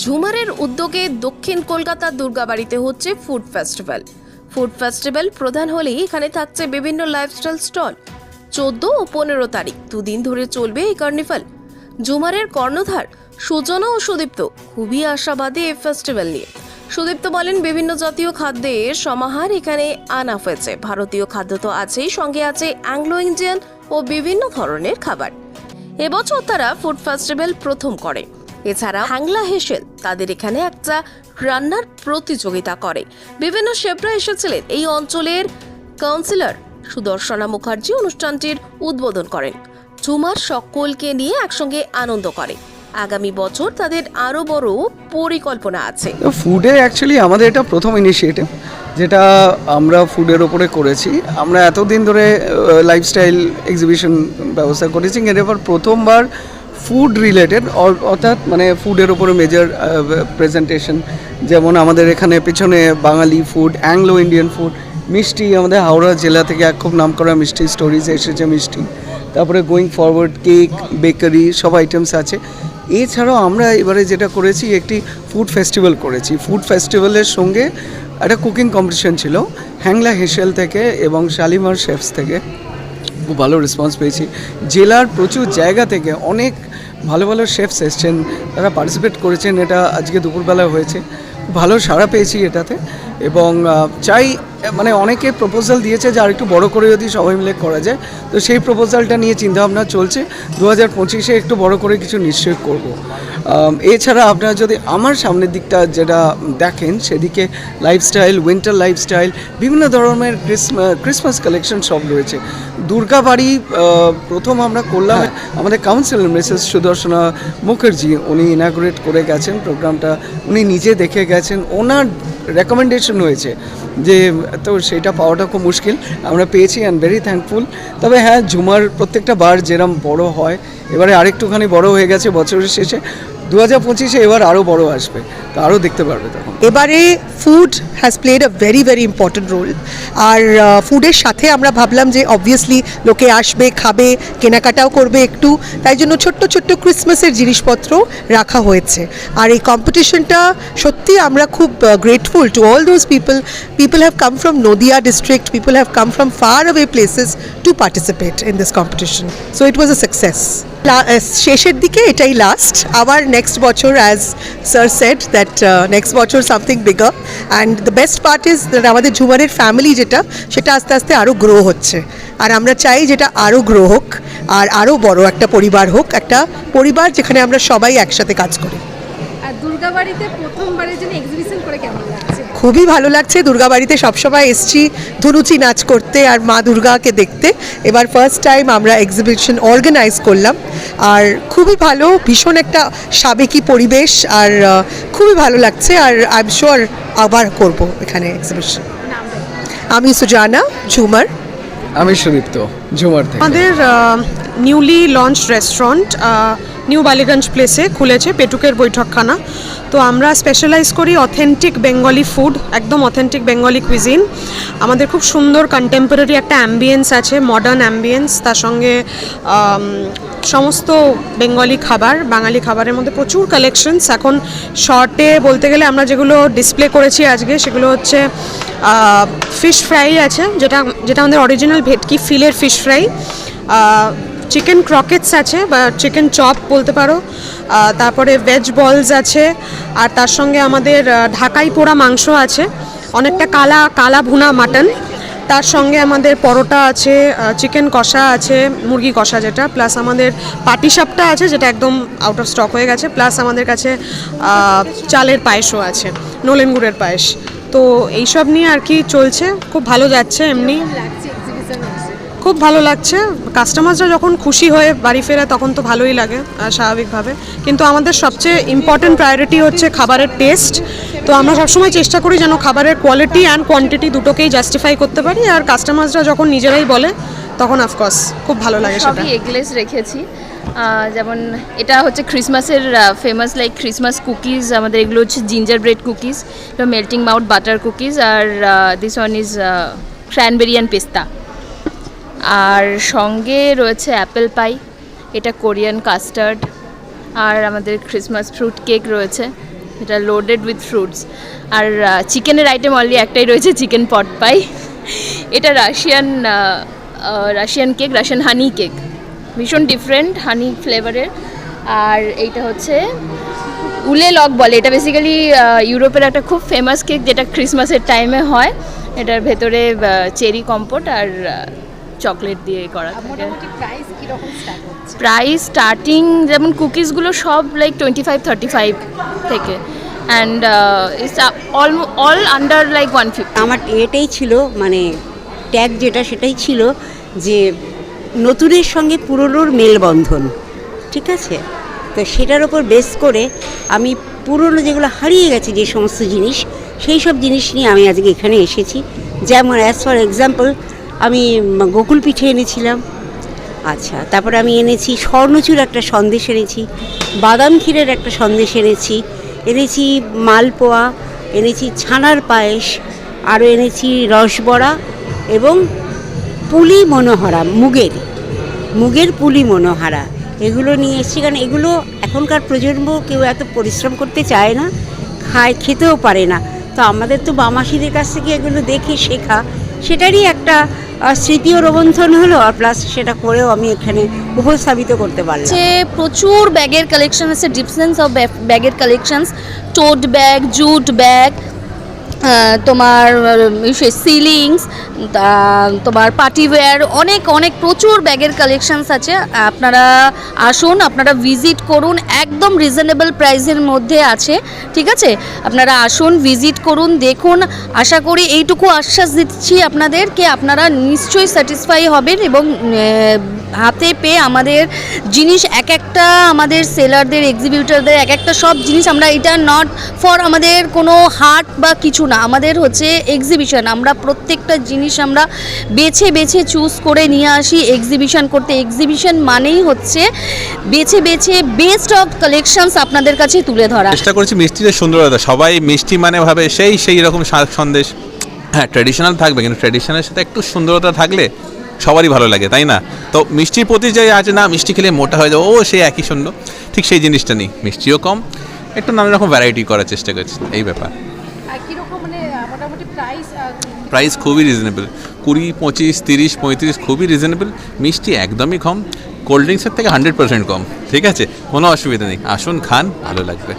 ঝুমারের উদ্যোগে দক্ষিণ কলকাতার দুর্গাবাড়িতে হচ্ছে ফুড ফেস্টিভ্যাল। ফুড ফেস্টিভ্যাল প্রধান হলেই এখানে থাকছে বিভিন্ন লাইফস্টাইল স্টল চোদ্দ ও পনেরো তারিখ, দুদিন ধরে চলবে এই কার্নিভাল ঝুমারের কর্ণধার সুজনা ও সুদীপ্ত খুবই আশাবাদী এই ফেস্টিভ্যাল নিয়ে। সুদীপ্ত বলেন, বিভিন্ন জাতীয় খাদ্যের সমাহার এখানে আনা হয়েছে। ভারতীয় খাদ্য তো আছেই, সঙ্গে আছে অ্যাংলো ইন্ডিয়ান ও বিভিন্ন ধরনের খাবার। এবছর তারা ফুড ফেস্টিভ্যাল প্রথম করে। এছাড়া হাংলা হেসেল তাদের এখানে একটা রান্নার প্রতিযোগিতা করে। বিভিন্ন শেফরা এসেছিলেন। এই অঞ্চলের কাউন্সিলর সুদর্শনা মুখার্জি অনুষ্ঠানটির উদ্বোধন করেন। ঝুমার সকলকে নিয়ে একসঙ্গে আনন্দ করে। আগামী বছর তাদের আরও বড় পরিকল্পনা আছে। ফুডে অ্যাকচুয়ালি আমাদের এটা প্রথম ইনিশিয়েটিভ যেটা আমরা ফুডের ওপরে করেছি। আমরা এতদিন ধরে লাইফস্টাইল এক্সিবিশন ব্যবস্থা করেছি। এর এবার প্রথমবার ফুড রিলেটেড অর্থাৎ মানে ফুডের ওপরে মেজর প্রেজেন্টেশন যেমন আমাদের এখানে পেছনে Bangali food Anglo Indian food মিষ্টি, আমাদের হাওড়া জেলা থেকে এক খুব নাম করা মিষ্টি স্টোরিজ এসেছে মিষ্টি। তারপরে গোয়িং ফরওয়ার্ড কেক বেকারি সব আইটেমস আছে। এছাড়াও আমরা এবারে যেটা করেছি, একটি ফুড ফেস্টিভ্যাল করেছি। ফুড ফেস্টিভ্যালের সঙ্গে একটা কুকিং কম্পিটিশন ছিল হ্যাংলা হেসেল থেকে এবং শালিমার শেফস থেকে। খুব ভালো রেসপন্স পেয়েছি। জেলার প্রচুর জায়গা থেকে অনেক ভালো ভালো শেফস এসছেন। তারা পার্টিসিপেট করেছেন। এটা আজকে দুপুরবেলা হয়েছে। ভালো সাড়া পেয়েছি এটাতে। এবং চাই মানে অনেকে প্রপোজাল দিয়েছে যে আর একটু বড় করে যদি সবাই মিলে করা যায়। তো সেই প্রপোজালটা নিয়ে চিন্তাভাবনা চলছে। দু হাজার পঁচিশে একটু বড় করে কিছু নিশ্চয় করব। এছাড়া আপনারা যদি আমার সামনের দিকটা যেটা দেখেন সেদিকে লাইফস্টাইল উইন্টার লাইফস্টাইল বিভিন্ন ধরনের ক্রিসমাস ক্রিসমাস কালেকশন সব রয়েছে। দুর্গাবাড়ি আহ, প্রথম আমরা করলাম আমাদের কাউন্সিলর মিসেস সুদর্শনা মুখার্জি উনি ইনাগুরেট করে গেছেন প্রোগ্রামটা উনি নিজে দেখে গেছেন। ওনার রেকমেন্ডেশন হয়েছে যে, তো সেটা পাওয়াটা খুব মুশকিল। আমরা পেয়েছি অ্যান্ড ভেরি থ্যাঙ্কফুল তবে হ্যাঁ ঝুমার প্রত্যেকটা বার যেরম বড় হয়, এবারে আরেকটুখানি বড় হয়ে গেছে বছরের শেষে। দু হাজার পঁচিশে এবার আরও বড় আসবে, তো আরও দেখতে পারবে তখন। এবারে food has played a very very important role আর ফুডের সাথে আমরা ভাবলাম যে অবভিয়াসলি লোকে আসবে, খাবে, কেনাকাটাও করবে একটু, তাই জন্য ছোট্ট ছোট্ট ক্রিসমাসের জিনিসপত্র রাখা হয়েছে। আর এই কম্পিটিশনটা সত্যি আমরা খুব grateful to all those people people have come from Nadia district people have come from far away places to participate in this competition so it was a success শেষের দিকে এটাই লাস্ট আবার নেক্সট বছর as sir said that next বছর something bigger and the best part is that আমাদের ঝুমারের family যেটা, সেটা আস্তে আস্তে আরও গ্রো হচ্ছে। আর আমরা চাই যেটা আরও গ্রো হোক, আর আরও বড় একটা পরিবার হোক, একটা পরিবার যেখানে আমরা সবাই একসাথে কাজ করি। আর দুর্গাবাড়িতে প্রথমবারের জন্য এক্সিবিশন করে কেমন খুবই ভালো লাগছে। দুর্গাবাড়িতে সবসময় এসছি ধুনুচি নাচ করতে আর মা দুর্গাকে দেখতে। এবার ফার্স্ট টাইম আমরা এক্সিবিশন অর্গানাইজ করলাম। আর খুবই ভালো ভীষণ একটা সাবেকি পরিবেশ আর খুবই ভালো লাগছে আর আই এম শিওর আবার করব এখানে এক্সিবিশন আমি সুজানা ঝুমার। আমি সুদীপ্ত ঝুমার থেকে। আমাদের newly launch restaurant new Ballygunge প্লেসে খুলেছে পেটুকের বৈঠকখানা। তো আমরা স্পেশালাইজ করি অথেন্টিক বেঙ্গলি ফুড একদম অথেন্টিক বেঙ্গলি কুইজিন আমাদের খুব সুন্দর কন্টেম্পোরারি একটা অ্যাম্বিয়েন্স আছে মডার্ন অ্যাম্বিয়েন্স তার সঙ্গে সমস্ত বেঙ্গলি খাবার, বাঙালি খাবারের মধ্যে প্রচুর কালেকশনস এখন শর্টে বলতে গেলে আমরা যেগুলো ডিসপ্লে করেছি আজকে, সেগুলো হচ্ছে ফিশ ফ্রাই আছে, যেটা যেটা আমাদের অরিজিনাল ভেটকি ফিলের ফিশ ফ্রাই চিকেন ক্রকেটস আছে বা চিকেন চপ বলতে পারো তারপরে ভেজ বলস আছে, আর তার সঙ্গে আমাদের ঢাকাই পোড়া মাংস আছে, অনেকটা কালা কালা ভুনা মাটন তার সঙ্গে আমাদের পরোটা আছে চিকেন কষা আছে, মুরগি কষা যেটা প্লাস আমাদের পাটিসাপটা আছে যেটা একদম আউট অফ স্টক হয়ে গেছে প্লাস আমাদের কাছে চালের পায়েসও আছে, নলেন গুড়ের পায়েস। তো এইসব নিয়ে আর কি চলছে, খুব ভালো যাচ্ছে এমনি। খুব ভালো লাগছে। কাস্টমাররা যখন খুশি হয়ে বাড়ি ফেরে তখন তো ভালোই লাগে স্বাভাবিকভাবে। কিন্তু আমাদের সবচেয়ে ইম্পর্টেন্ট প্রায়োরিটি হচ্ছে খাবারের টেস্ট তো আমরা সবসময় চেষ্টা করি যেন খাবারের কোয়ালিটি অ্যান্ড কোয়ান্টিটি দুটোকেই জাস্টিফাই করতে পারি। আর কাস্টমাররা যখন নিজেরাই বলে, তখন অফকোর্স খুব ভালো লাগে সবই এগলেস রেখেছি। যেমন এটা হচ্ছে ক্রিসমাসের ফেমাস লাইক ক্রিসমাস কুকিজ আমাদের এগুলো হচ্ছে ginger bread cookies melting mouth butter cookies R this one is cranberry and পেস্তা আর সঙ্গে রয়েছে অ্যাপেল পাই, এটা কোরিয়ান কাস্টার্ড, আর আমাদের ক্রিসমাস ফ্রুট কেক রয়েছে, এটা লোডেড উইথ ফ্রুটস আর চিকেনের আইটেম অনলি একটাই রয়েছে, চিকেন পট পাই। এটা Russian Russian cake, Russian honey cake. ভীষণ ডিফারেন্ট হানি ফ্লেভারের আর এইটা হচ্ছে উলে লক বলে, এটা বেসিক্যালি ইউরোপের একটা খুব ফেমাস কেক, যেটা ক্রিসমাসের টাইমে হয়। এটার ভেতরে চেরি কম্পোট আর চকলেট দিয়ে করা থাকে। প্রাইস স্টার্টিং যেমন কুকিজগুলো সব like twenty five thirty five থেকে and it's all all under like one fifty আমার এটাই ছিল মানে ট্যাগ যেটা সেটাই ছিল যে নতুনের সঙ্গে পুরনোর মেলবন্ধন ঠিক আছে? তো সেটার ওপর বেস করে আমি পুরনো যেগুলো হারিয়ে গেছে যে সমস্ত জিনিস সেই সব জিনিস নিয়ে আমি আজকে এখানে এসেছি। যেমন অ্যাজ ফর এক্সাম্পল আমি গোকুল পিঠে এনেছিলাম। আচ্ছা তারপরে আমি এনেছি স্বর্ণচূর একটা সন্দেশ এনেছি, বাদাম ক্ষীরের একটা সন্দেশ এনেছি এনেছি মালপোয়া, এনেছি ছানার পায়েস, আরও এনেছি রসবড়া এবং পুলি মনোহরা, মুগের মুগের পুলি মনোহারা। এগুলো নিয়ে এসেছি কারণ এগুলো এখনকার প্রজন্ম কেউ এত পরিশ্রম করতে চায় না, খায়, খেতেও পারে না। তো আমাদের তো বামাসিদের কাছ থেকে এগুলো দেখে শেখা, সেটারই একটা স্মৃতিও রোবন্ধন হলো আর প্লাস সেটা করেও আমি এখানে উপস্থাপিত করতে পারলাম। যে প্রচুর ব্যাগের কালেকশন আছে ডিফারেন্স অফ ব্যাগের collections tote bag jute bag তোমার সিলিংস তোমার পার্টিওয়্যার অনেক অনেক প্রচুর ব্যাগের কালেকশানস আছে। আপনারা আসুন, আপনারা ভিজিট করুন, একদম রিজনেবল প্রাইসের মধ্যে আছে, ঠিক আছে? আপনারা আসুন ভিজিট করুন, দেখুন, আশা করি এইটুকু আশ্বাস দিচ্ছি আপনাদের আপনাদেরকে আপনারা নিশ্চয়ই স্যাটিসফাই হবেন এবং হাতে পেয়ে আমাদের জিনিস, এক একটা আমাদের সেলারদের এক্সিবিউটারদের এক একটা সব জিনিস আমরা, এটা নট ফর আমাদের কোনো হাট বা কিছু না। আমাদের হচ্ছে এক্সিবিশন আমরা প্রত্যেকটা জিনিস আমরা বেছে বেছে চুজ করে নিয়ে আসি এক্সিবিশন করতে। এক্সিবিশন মানেই হচ্ছে বেছে বেছে বেস্ট অফ কালেকশনস আপনাদের কাছে তুলে ধরা। চেষ্টা করেছি মিষ্টির সুন্দরতা সবাই মিষ্টি মানে ভাবে সেই সেই রকম সন্দেশ। হ্যাঁ ট্র্যাডিশনাল থাকবে কিন্তু ট্র্যাডিশনের সাথে একটু সুন্দরতা থাকলে সবারই ভালো লাগে তাই না? তো মিষ্টির প্রতি যে আছে না মিষ্টি খেলে মোটা হয়ে যাবে ও সে একই সুন্দর। ঠিক সেই জিনিসটা নেই মিষ্টিও কম একটু নানা রকম ভ্যারাইটি করার চেষ্টা করছি এই ব্যাপার। প্রাইস খুবই রিজনেবল কুড়ি, পঁচিশ, তিরিশ, পঁয়ত্রিশ খুবই রিজনেবল মিষ্টি একদমই কম কোল্ড ড্রিঙ্কসের থেকে হান্ড্রেড পার্সেন্ট কম। ঠিক আছে? কোনো অসুবিধা নেই। আসুন, খান, ভালো লাগবে।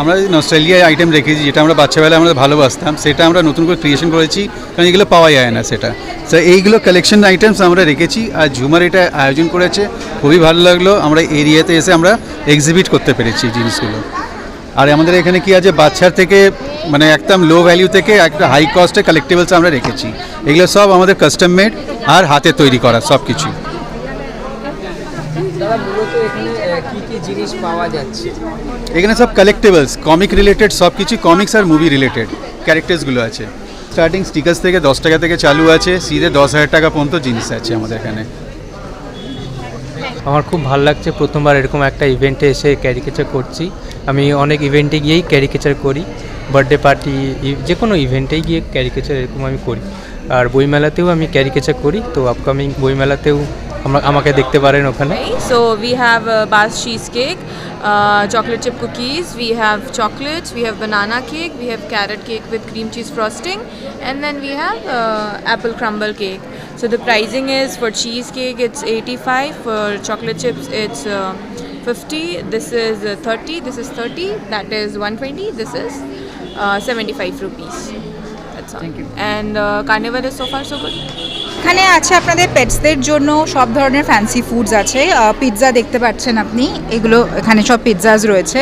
আমরা নস্টালিয়া আইটেম রেখেছি, যেটা আমরা বাচ্চাবেলায় আমরা ভালোবাসতাম, সেটা আমরা নতুন করে ক্রিয়েশন করেছি, কারণ এগুলো পাওয়া যায় না সেটা। তো এইগুলো কালেকশন আইটেমস আমরা রেখেছি, আর ঝুমার এটা আয়োজন করেছে, খুবই ভালো লাগল। আমরা এরিয়াতে এসে আমরা এক্সিবিট করতে পেরেছি জিনিসগুলো। আর আমাদের এখানে কি আছে? বাচ্চার থেকে মানে একদম লো ভ্যালু থেকে একটা হাই কস্টে কালেক্টেবলস আমরা রেখেছি। এগুলো সব আমাদের কাস্টম মেড আর হাতে তৈরি করা সব কিছু এখানে সব কালেক্টেবলস কমিক রিলেটেড সব কিছু কমিক্স আর মুভি রিলেটেড ক্যারেক্টার্সগুলো আছে। স্টার্টিং স্টিকার্স থেকে দশ টাকা থেকে চালু আছে সিধে দশ হাজার টাকা পর্যন্ত জিনিস আছে আমাদের এখানে। আমার খুব ভালো লাগছে প্রথমবার এরকম একটা ইভেন্টে এসে ক্যারিকেচার করছি। আমি অনেক ইভেন্টে গিয়েই ক্যারিকেচার করি। বার্থডে পার্টি যে কোনো ইভেন্টেই গিয়ে ক্যারিকেচার এরকম আমি করি। আর বইমেলাতেও আমি ক্যারিকেচার করি। তো আপকামিং বইমেলাতেও আমাকে দেখতে পারেন ওখানে। So we have basque cheese cake chocolate chip cookies we have chocolates we have banana cake we have carrot cake with cream cheese frosting and then we have apple crumble cake So the pricing is for cheesecake it's 85, for chocolate chips it's uh, 50, this is uh, 30, this is 30, that is 120, this is uh, 75 rupees. That's all. Thank you. And uh, carnival is so far so good. এখানে আছে আপনাদের পেটসদের জন্য সব ধরনের fancy foods আছে pizza দেখতে পাচ্ছেন আপনি এগুলো এখানে সব পিৎজাজ রয়েছে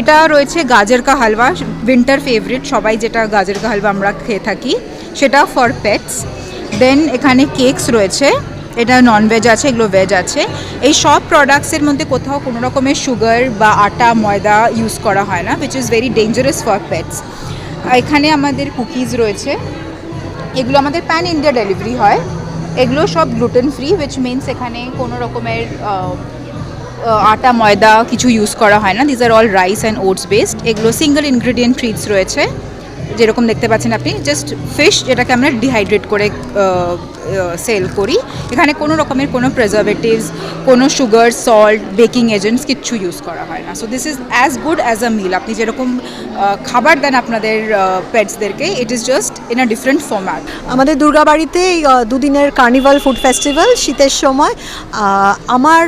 এটা রয়েছে গাজর কা হালুয়া উইন্টার ফেভারিট সবাই যেটা গাজর কা হালুয়া আমরা খেয়ে থাকি সেটা ফর পেটস দেন এখানে কেকস রয়েছে। এটা ননভেজ আছে, এগুলো ভেজ আছে। এই সব প্রোডাক্টসের মধ্যে কোথাও কোনো রকমের সুগার বা আটা, ময়দা ইউজ করা হয় না which is very dangerous for pets এখানে আমাদের কুকিজ রয়েছে। এগুলো আমাদের প্যান ইন্ডিয়া ডেলিভারি হয়। এগুলো সব গ্লুটেন ফ্রি উইচ মিনস এখানে কোনো রকমের আটা, ময়দা কিছু ইউজ করা হয় না। These are all rice and oats based এগুলো সিঙ্গেল ইনগ্রিডিয়েন্ট ট্রিটস রয়েছে। যেরকম দেখতে পাচ্ছেন আপনি জাস্ট ফিশ যেটাকে আমরা ডিহাইড্রেট করে সেল করি। এখানে কোনো রকমের কোনো প্রিজারভেটিভস কোনো সুগার সল্ট বেকিং এজেন্টস কিচ্ছু ইউজ করা হয় না। So this is as good as a meal আপনি যেরকম খাবার দেন আপনাদের পেটসদেরকে it is just in a different format আমাদের দুর্গাবাড়িতে এই, দুদিনের কার্নিভাল ফুড ফেস্টিভ্যাল শীতের সময় আমার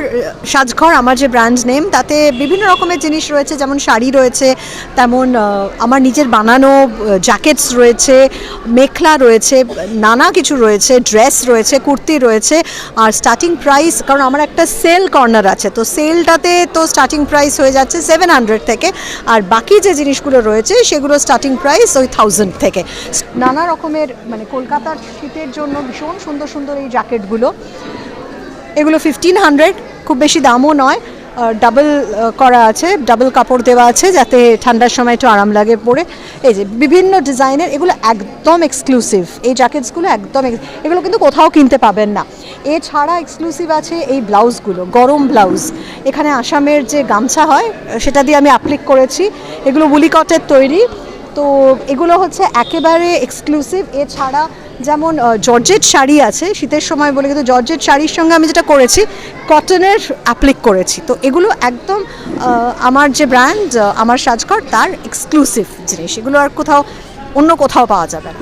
সাজঘর আমার যে ব্র্যান্ড নেম তাতে বিভিন্ন রকমের জিনিস রয়েছে যেমন শাড়ি রয়েছে তেমন আমার নিজের বানানো জ্যাকেটস রয়েছে মেখলা রয়েছে নানা কিছু রয়েছে ড্রেস রয়েছে কুর্তি রয়েছে আর স্টার্টিং প্রাইস কারণ আমার একটা সেল কর্নার আছে তো সেলটাতে তো স্টার্টিং প্রাইস হয়ে যাচ্ছে সেভেন হান্ড্রেড থেকে আর বাকি যে জিনিসগুলো রয়েছে সেগুলো স্টার্টিং প্রাইস ওই থাউজেন্ড থেকে। নানা রকমের মানে কলকাতার শীতের জন্য ভীষণ সুন্দর সুন্দর এই জ্যাকেটগুলো। এগুলো ফিফটিন হান্ড্রেড খুব বেশি দামও নয়। ডাবল করা আছে ডাবল কাপড় দেওয়া আছে যাতে ঠান্ডার সময় একটু আরাম লাগে পরে। এই যে বিভিন্ন ডিজাইনের, এগুলো একদম এক্সক্লুসিভ এই জ্যাকেটসগুলো একদম এগুলো কিন্তু কোথাও কিনতে পাবেন না। এছাড়া এক্সক্লুসিভ আছে এই ব্লাউজগুলো, গরম ব্লাউজ। এখানে আসামের যে গামছা হয়, সেটা দিয়ে আমি অ্যাপ্লিক করেছি। এগুলো উলিকটের তৈরি। তো এগুলো হচ্ছে একেবারে এক্সক্লুসিভ এছাড়া যেমন জর্জেট শাড়ি আছে, শীতের সময় বলে কিন্তু জর্জেট শাড়ির সঙ্গে আমি যেটা করেছি, কটনের অ্যাপ্লিক করেছি। তো এগুলো একদম আমার যে ব্র্যান্ড আমার সাজঘর, তার এক্সক্লুসিভ জিনিস। এগুলো আর কোথাও, অন্য কোথাও পাওয়া যাবে না।